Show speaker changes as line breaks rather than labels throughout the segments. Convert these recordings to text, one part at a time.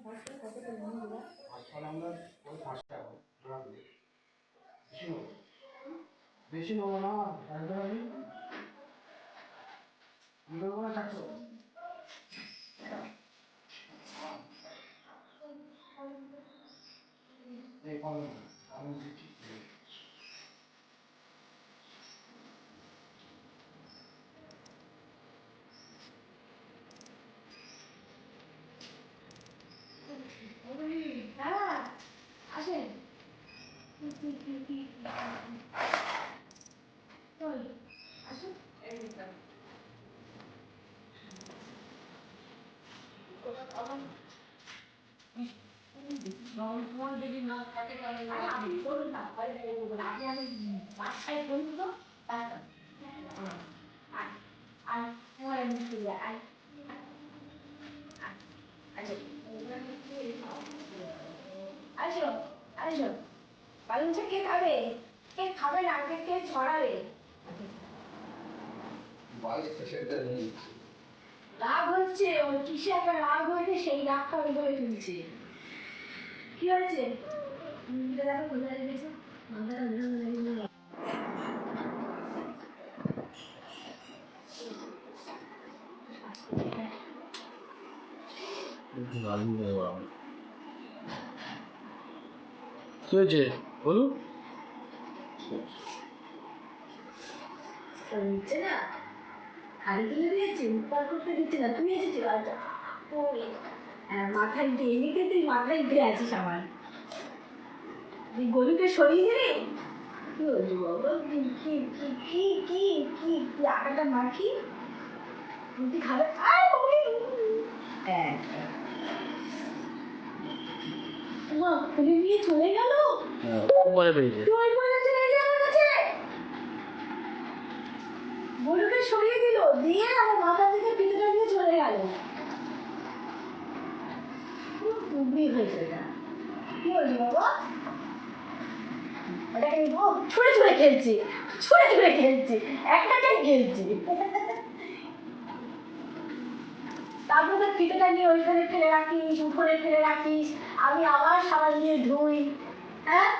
আজকাল আমরা ওই রাখব বেশি নেব বেশি নেব না একদম আমি আমরা কোনো চারশো এই কম আমি দিচ্ছি
হ্যাঁ আসেন চল আসুন আরে আপনি বলুন না পরে আপনি আমি বাসায় বলুন তো আর আর তোমার আর আচ্ছা আসো আসো। পালনটা কে খাবে? কে খাবে না কে কে ছড়াবে? রাগ হচ্ছে ওর কিসে একটা রাগ হয়েছে সেই রাগটা ওই করে ফেলছে। কি হয়েছে? দেখো কোথায় রেখেছো মাথাটা ধরে ধরে
কি হয়েছে বলুন
না? করতে দিচ্ছে না। তুই এসেছিস আচ্ছা। মাথায় দিয়ে এমনিতে তুই মাথায় দিয়ে আছিস আমার। তুই গরুকে সরিয়ে দিলি আটাটা মাখি? রুটি খাবে? বাবারে। হ্যাঁ। মা ফেলে দিয়ে চলে গেল? গরুকে সরিয়ে দিল দিয়ে আমার মাথা থেকে পিঠেটা দিয়ে চলে গেল। কুবড়ি হয়েছে এটা কি হয়েছে বাবা? ওটাকে ও ছুঁড়ে ছুঁড়ে খেলছি, ছুঁড়ে ছুঁড়ে খেলছি একটাটাই খেলছি। তারপর তো পিঠেটা নিয়ে ওইখানে ফেলে রাখিস, উপরে ফেলে রাখিস, আমি আবার সাবান দিয়ে ধুই হ্যাঁ?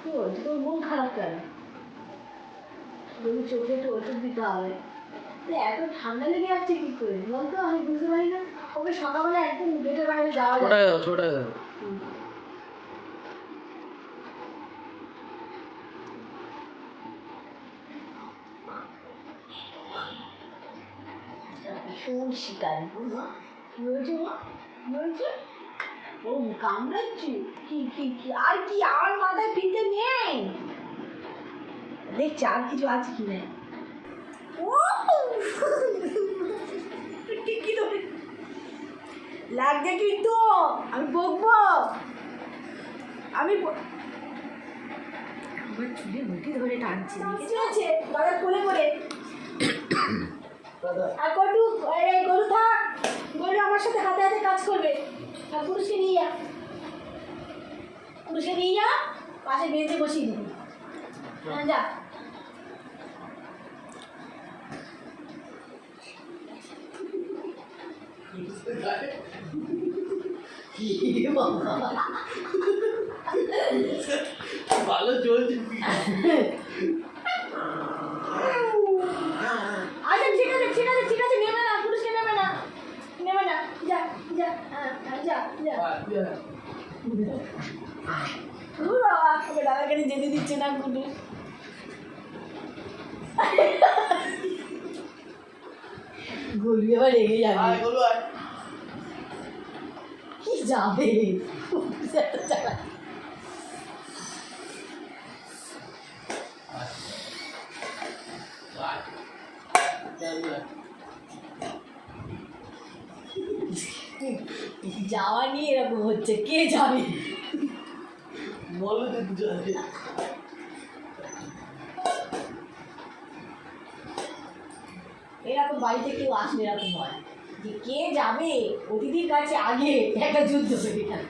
কি হয়েছে তোর মন খারাপ কেন? চোখে একটু ওষুধ দিতে হবে। এত ঠান্ডা লেগে যাচ্ছে কি করে? বলতো আমি বুঝতে পারি না। ওকে সকালবেলা একদম গেটের বাইরে যাওয়া যায়।
ছোটাই দাও ছোটাই দাও
ভীষণ শিকারি মা কি হয়েছে মা হয়েছে? ও কামড়াচ্ছি। কি কি কি? আর কি আর মাথায় ফিতে নেই। দেখছি আর কিছু আছে কি নেই লাগছে কিন্তু। আমি বকবো। আমি আমার চুলে মুঠি ধরে টানছে ঠিক আছে দাদা কোলে করে। আর গরু এই গরু থাক। গরু আমার সাথে হাতে হাতে কাজ করবে। আর পুরুষকে নিয়ে যা। পুরুষকে নিয়ে যা পাশে বেঞ্চে বসিয়ে দিবি। যা। আচ্ছা ঠিক আছে ঠিক না পুরুষকে না। নেবে না যা যা হ্যাঁ হ্যাঁ, যা যা। কাছে যেতে দিচ্ছে না গুডু গলু এবার রেগে যাবে। কি যাবে। যাওয়া নিয়ে এরকম হচ্ছে কে যাবে?
বলো তো যাবে।
এরকম বাড়িতে কেউ আসলে এরকম হয়। যে কে যাবে? অতিথির কাছে আগে একটা যুদ্ধ হয়ে গেল।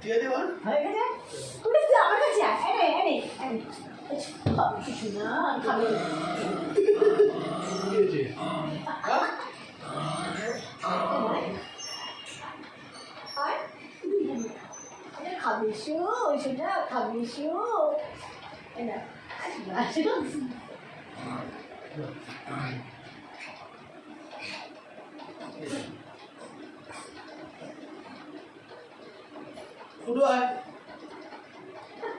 ঠিক আছে
গেছে? আমার কাছে আয়। এনে এনে এনে কিছু না খাবে
কি হয়েছে হ্যাঁ?
আর আরে খাবে সেটা খাবে শো এই না।
ফুটু আয়।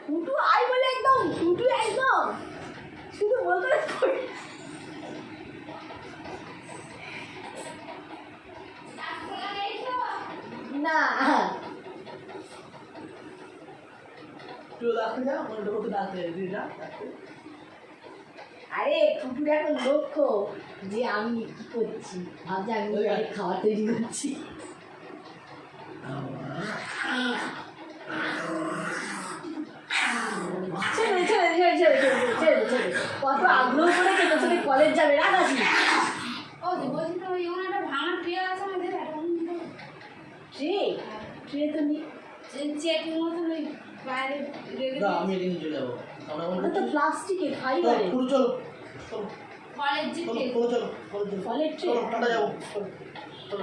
ফুটু আই বলে একদম ফুটু একদম। শুধু বলতে না।
তুই ডাকতে যা আমার ডোকে ডাকতে দিদি যা।
আরে ফুটুর এখন লক্ষ্য যে আমি কি করছি? ভাবছি আমি ওকে খাবার তৈরি করছি। কত আগ্রহ করেছে তো তুমি কলেজ যাবে রাখাছি
ও বলছি তো ওই ওনার একটা ভাঙার ট্রে আছে আমাদের
ট্রে ট্রে তো নি
চেকের মতন ওই বাইরে
আমি চলে যাব।
ওটা তো প্লাস্টিকের ফাইবারের
পুরো চলো চলো। চলো
ফলের ট্রে
টাটা যাব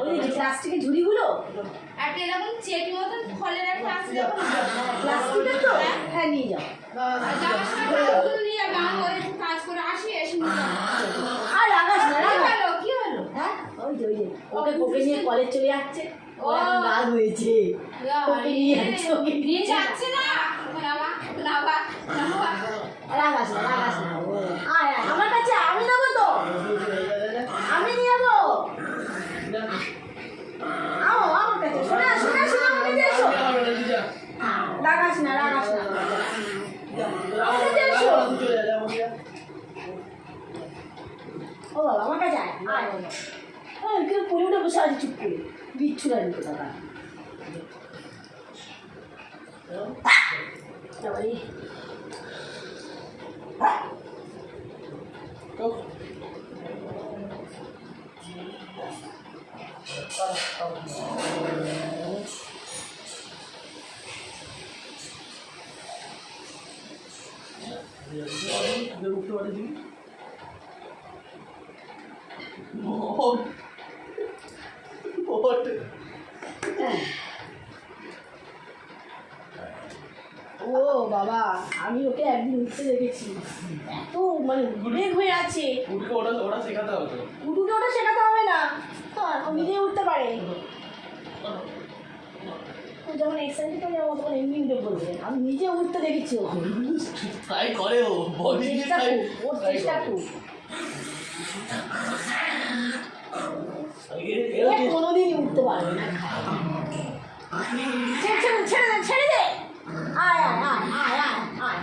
ওই যে প্লাস্টিকের ঝুড়িগুলো?
একটা এরকম ফলের একটা আছে।
প্লাস্টিকের তো? হ্যাঁ নিয়ে যাও।
আর
না
কি হলো
হ্যাঁ? ওই যে ওই যে ওকে ওকে নিয়ে কলেজ চলে যাচ্ছে। ও
ও।
রাগ হয়েছে। ওকে নিয়ে যাচ্ছে ওকে
নিয়ে যাচ্ছে না।
আমার কাছে আমি নেব তো। আমি নিয়ে যাব আও, আমার কাছে। শোনা শোনা শোনা, আমার কাছে এসো। ও বাবা, আমার কাছে আয় আয়। কেউ পরে উঠে বসে আছে, চুপ করে। বিচ্ছু রাখি তো দাদা বাবারে ও বাবা আমি ওকে একদিন উঠতে দেখেছি এত মানে উদ্বেগ হয়ে আছে।
ওটা ওটা শেখাতে হবে তো।
উঠুকে ওটা শেখাতে হবে না। হ্যাঁ ও নিজেই উঠতে পারে। ও যখন এক্সারসাইজ করে যাব তখন এমনি উঠে পড়বে। আমি নিজে উঠতে দেখেছি ওকে।
ট্রাই করে ও বডি
চেষ্টা খুব ওর চেষ্টা খুব কোনোদিনই উঠতে পারবে না। ছেড়ে ছেড়ে ছেড়ে দে ছেড়ে দে আয় আয় আয় আয় আয় আয়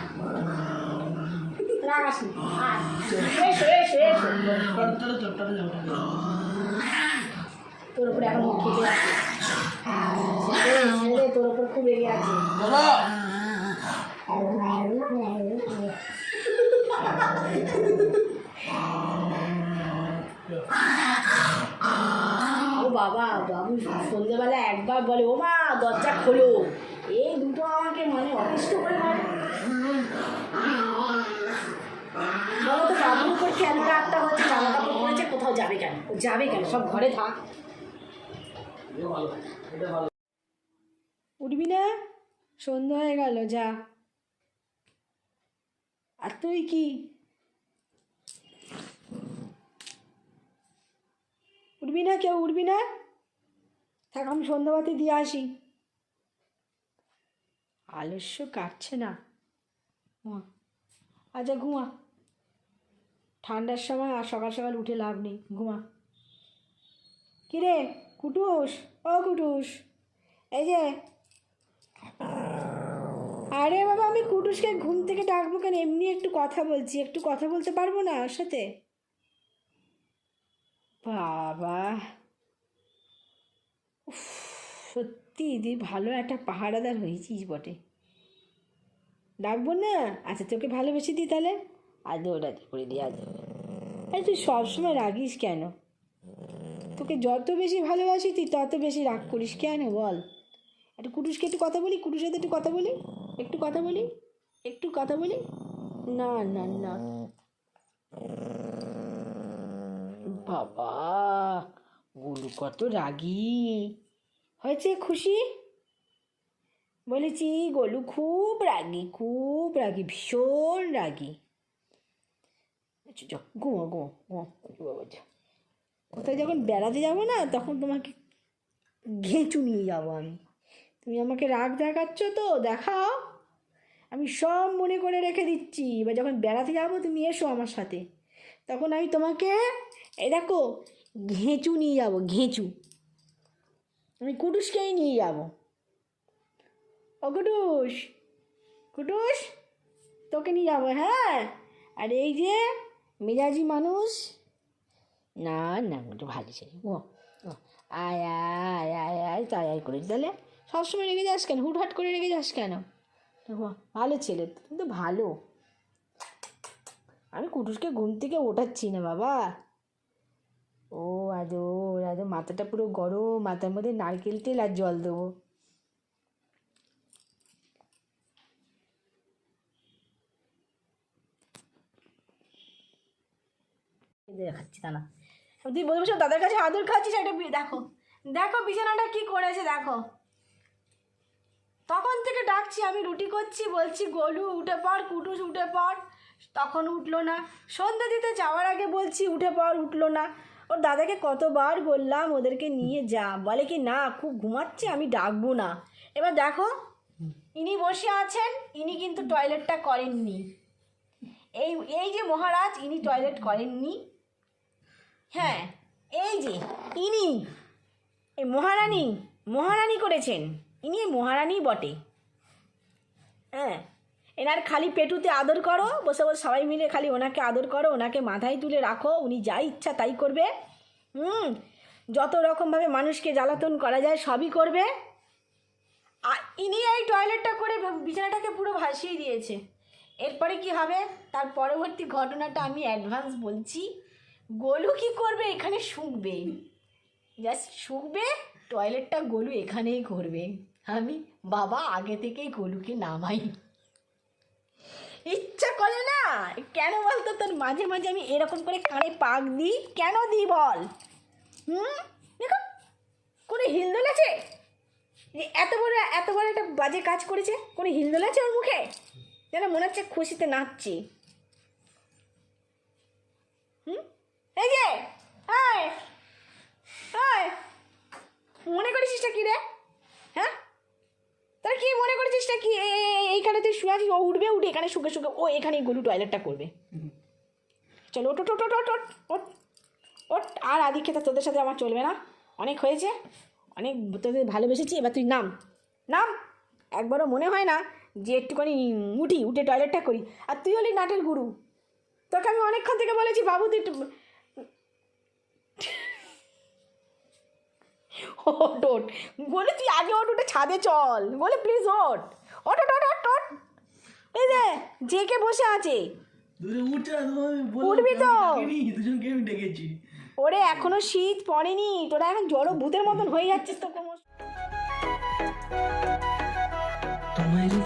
রাগাস না আয় এসো এসো এসো তোর উপরে এখন মুখ খেতে আছে তোর উপর খুব রেগে আছে। ও বাবা বাবু সন্ধ্যেবেলা একবার বলে ও মা দরজা খোলো এই দুটো আমাকে মানে অতিষ্ঠ করে মারে বাবুর উপর হচ্ছে? জামা কাপড় পরেছে, কোথাও যাবে কেন? যাবে কেন? সব ঘরে থাক। উঠবি না? সন্ধ্যা হয়ে গেল, যা। আর তুই কি? উঠবি না কেউ? উঠবি না? থাক, আমি সন্ধ্যাবাতি দিয়ে আসি। আলস্য কাটছে না। আচ্ছা ঘুমা। ঠান্ডার সময় আর সকাল সকাল উঠে লাভ নেই ঘুমা। কিরে কুটুস? ও কুটুস এই যে। আরে বাবা আমি কুটুসকে ঘুম থেকে ডাকবো কেন? এমনি একটু কথা বলছি একটু কথা বলতে পারব না ওর সাথে? বাবা। উফ, সত্যি দি ভালো একটা পাহারাদার হয়েছিস বটে। ডাকবো না? আচ্ছা তোকে ভালোবেসে দিই তাহলে? আজ ওটাতে করে দিই আজ আরে তুই সবসময় রাগিস কেন? তোকে যত বেশি ভালোবাসি তুই তত বেশি রাগ করিস কেন বল? একটু কুটুসকে একটু কথা বলি? কুটুর সাথে একটু কথা বলি? একটু কথা বলি? একটু কথা বলি? না না না। বাবা, গোলু কত রাগী। হয়েছে খুশি? বলেছি, গোলু খুব রাগি, খুব রাগী, ভীষণ রাগী। আচ্ছা যাও। ঘুমো ঘুমো ঘুমো। বাবা যা কোথায় যখন বেড়াতে যাব না তখন তোমাকে ঘেঁচু নিয়ে যাব আমি। তুমি আমাকে রাগ দেখাচ্ছ তো দেখাও। আমি সব মনে করে রেখে দিচ্ছি। এবার যখন বেড়াতে যাব তুমি এসো আমার সাথে। তখন আমি তোমাকে এই দেখো ঘেঁচু নিয়ে যাব ঘেঁচু। আমি কুটুসকেই নিয়ে যাব। ও কুটুস কুটুস তোকে নিয়ে যাব হ্যাঁ? আর এই যে মেজাজি মানুষ? না না একটু ভালো ছেলে। ও আয় আয় আয় আয়, তাই, আয় করে তাহলে সবসময় রেগে যাস কেন? হুটহাট করে রেগে যাস কেন? ভালো ছেলে, তুমি তো ভালো। আমি কুটুসকে ঘুম থেকে ওঠাচ্ছি না, বাবা। ও আদো আদো মাথাটা পুরো গরম, মাথার মধ্যে নারকেল তেল আর জল দেবো। দেখাচ্ছি তা না তুই বসে বসে দাদার কাছে আদর খাচ্ছিস এটা দেখো দেখো বিছানাটা কি করেছে, দেখো। তখন থেকে ডাকছি, আমি রুটি করছি, বলছি, গোলু, উঠে পড়, কুটুস, উঠে পড়। তখন উঠল না। সন্ধ্যা দিতে যাওয়ার আগে বলছি, উঠে পড়, উঠল না। ওর দাদাকে কতবার বললাম, ওদেরকে নিয়ে যা। বলে কি, না, খুব ঘুমাচ্ছে, আমি ডাকবো না। এবার দেখো, ইনি বসে আছেন, ইনি কিন্তু টয়লেটটা করেননি। এই এই যে মহারাজ, ইনি টয়লেট করেননি। হ্যাঁ এই যে ইনি। এই মহারানী মহারানী করেছেন। ইনি মহারানী বটে। হ্যাঁ এনার খালি পেটুতে আদর করো, বসে বসে সবাই মিলে খালি ওনাকে আদর করো, ওনাকে মাথায় তুলে রাখো, উনি যা ইচ্ছা তাই করবে। হুম, যত রকমভাবে মানুষকে জ্বালাতন করা যায় সবই করবে। আর ইনি এই টয়লেটটা করে বিছানাটাকে পুরো ভাসিয়ে দিয়েছে। এরপরে কি হবে? তার পরবর্তী ঘটনাটা আমি অ্যাডভান্স বলছি। গোলু কি করবে? এখানে শুকবে। জাস্ট শুকবে টয়লেটটা গোলু এখানেই করবে। আমি বাবা আগে থেকেই গোলুকে নামাই। ইচ্ছা করে না? কেন বলতো তোর? মাঝে মাঝে আমি এরকম করে কানে পাক দিই। কেন দিই বল? হুম? দেখো, কোনো হিলদোল আছে? যে এত বড় এত বড় একটা বাজে কাজ করেছে, কোনো হিলদোল আছে ওর মুখে? যেন মনে হচ্ছে খুশিতে নাচছি। এই যে মনে করেছিসটা কি রে? হ্যাঁ? তোর কি মনে করেছিসটা কি? এইখানে তুই শুয়ে আছিস, ও উঠবে, উঠে এখানে শুকে শুকে, ও এখানেই গলু টয়লেটটা করবে। চলো ওট ওট ওট ওট ওট ওট ওট আর আদিক্ষেতা তোদের সাথে আমার চলবে না। অনেক হয়েছে, অনেক তোদের ভালোবেসেছি, এবার তুই নাম। নাম? একবারও মনে হয় না যে একটুখানি উঠি, উঠে টয়লেটটা করি। আর তুই হলি নাটের গুরু। তোকে আমি অনেকক্ষণ থেকে বলেছি, বাবু, তুই ওট ওট বলে তুই আগে ওট উঠে ছাদে চল। বলে প্লিজ ওট ওট ওট ওট ওট ওট এই যে জেকে বসে আছে। উঠবি তো। ওরে এখনও শীত পড়েনি। তোরা এখন জড়ো ভূতের মতন হয়ে যাচ্ছিস তো ক্রমশ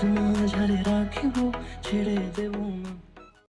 তোমায় রাখিব ছেড়ে দেব না।